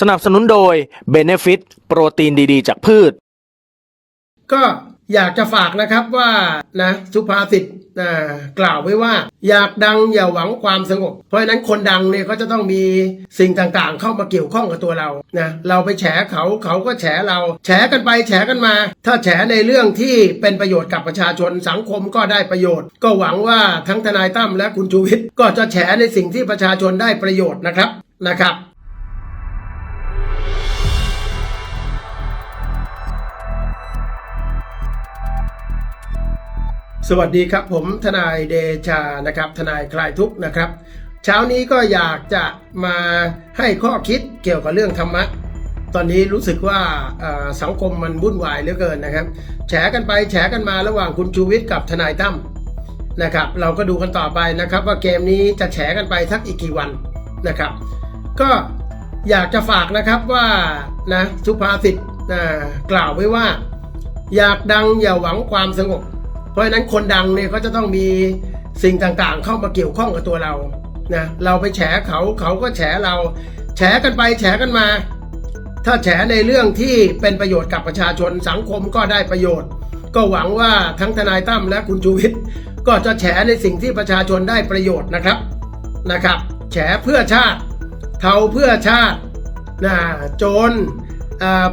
สนับสนุนโดย b e n e f i t โปรตีนดีๆ จากพืช ก็อยากจะฝากนะครับว่านะสุภาษิตนะกล่าวไว้ว่า อยากดังอย่าหวังความสงบ เพราะฉะนั้นคนดังเนี่ยก็จะต้องมีสิ่งต่างๆ เข้ามาเกี่ยวข้องกับตัวเรานะเราไปแฉเขาเขาก็แฉเราแฉกันไปแฉกันมา ถ้าแฉในเรื่องที่เป็นประโยชน์กับประชาชนสังคมก็ได้ประโยชน์ ก็หวังว่าทั้งทนายตั้มและคุณชูวิทย์ก็จะแฉในสิ่งที่ประชาชนได้ประโยชน์นะครับนะครับ สวัสดีครับผมทนายเดชานะครับทนายคลายทุกข์นะครับ เช้านี้ก็อยากจะมาให้ข้อคิดเกี่ยวกับเรื่องธรรมะ ตอนนี้รู้สึกว่าสังคมมันวุ่นวายเหลือเกินนะครับ แฉกันไปแฉกันมาระหว่างคุณชูวิทย์กับทนายตั้มนะครับเราก็ดูกันต่อไปนะครับ ว่าเกมนี้จะแฉกันไปสักอีกกี่วันนะครับ ก็อยากจะฝากนะครับว่านะสุภาษิตกล่าวไว้ว่า อยากดังอย่าหวังความสงบ เพราะฉะนั้นคนดังเนี่ยก็จะต้องมีสิ่งต่างๆ เข้ามาเกี่ยวข้องกับตัวเรานะเราไปแฉเขาเขาก็แฉเรา แฉกันไปแฉกันมา ถ้าแฉในเรื่องที่เป็นประโยชน์กับประชาชนสังคมก็ได้ประโยชน์ ก็หวังว่าทั้งทนายตั้มและคุณชูวิทย์ก็จะแฉในสิ่งที่ประชาชนได้ประโยชน์นะครับนะครับ แฉเพื่อชาติเทาเพื่อชาตินะโจร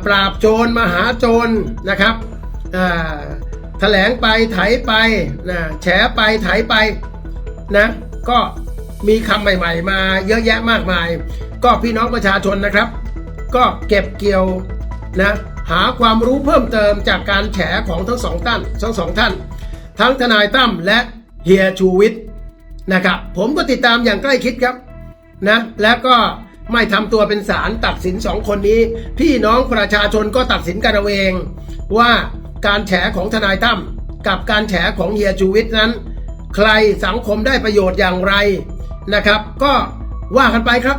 ปราบโจรมหาโจรนะครับอ่า ถลงไปไถไปนะแฉไปไถไปนะก็มีคำใหม่ ๆ มาเยอะแยะมากมาย ก็พี่น้องประชาชนนะครับ ก็เก็บเกี่ยวนะหาความรู้เพิ่มเติมจากการแฉของทั้งสองท่านทั้งสองท่าน ทั้งทนายตั้มและเฮียชูวิทย์นะครับ ผมก็ติดตามอย่างใกล้ชิดครับนะและก็ไม่ทำตัวเป็นศาลตัดสินสองคนนี้ พี่น้องประชาชนก็ตัดสินกันเอาเอง ว่า การแฉของทนายตั้มกับการแฉของเฮียชูวิทย์นั้น ใครสังคมได้ประโยชน์อย่างไรนะครับ ก็ว่ากันไปครับ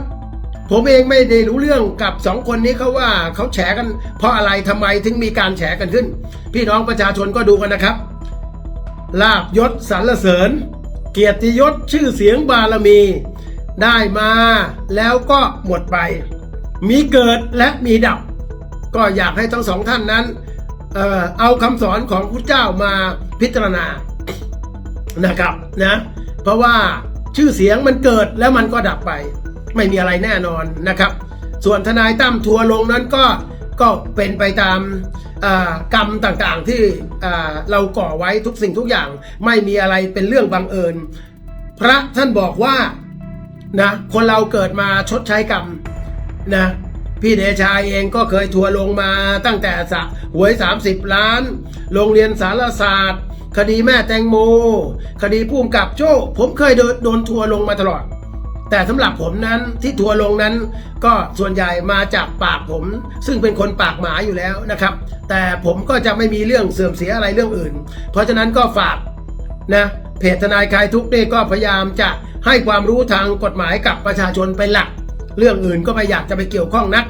ผมเองไม่ได้รู้เรื่องกับสองคนนี้เขาว่าเขาแฉกัน เพราะอะไรทำไมถึงมีการแฉกันขึ้น พี่น้องประชาชนก็ดูกันนะครับ ลาบยศสรรเสริญ เกียรติยศชื่อเสียงบารมี ได้มาแล้วก็หมดไป มีเกิดและมีดับ ก็อยากให้ทั้งสองท่านนั้น เอาคำสอนของพุทธเจ้ามาพิจารณานะครับนะ เพราะว่าชื่อเสียงมันเกิดแล้วมันก็ดับไป ไม่มีอะไรแน่นอนนะครับ ส่วนทนายตั้มทัวร์ลงนั้นก็ก็เป็นไปตามกรรมต่างๆที่เราก่อไว้ทุกสิ่งทุกอย่าง ไม่มีอะไรเป็นเรื่องบังเอิญ พระท่านบอกว่านะคนเราเกิดมาชดใช้กรรมนะ พี่เดชาเองก็เคยทัวร์ลงมาตั้งแต่สะหวย 30 ล้าน โรงเรียนสารศาสตร์ คดีแม่แตงโม คดีพุ่มกับโจ้ผมเคยโดนโดนทัวร์ลงมาตลอด แต่สำหรับผมนั้นที่ทัวร์ลงนั้น ก็ส่วนใหญ่มาจากปากผม ซึ่งเป็นคนปากหมาอยู่แล้วนะครับ แต่ผมก็จะไม่มีเรื่องเสื่อมเสียอะไรเรื่องอื่น เพราะฉะนั้นก็ฝากนะเพจทนายคลายทุกข์นี่ก็พยายามจะให้ความรู้ทางกฎหมายกับประชาชนเป็นหลัก เรื่องอื่นก็ไม่อยากจะไปเกี่ยวข้องนัก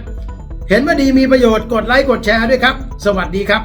เห็นว่าดีมีประโยชน์กดไลค์กดแชร์ด้วยครับ สวัสดีครับ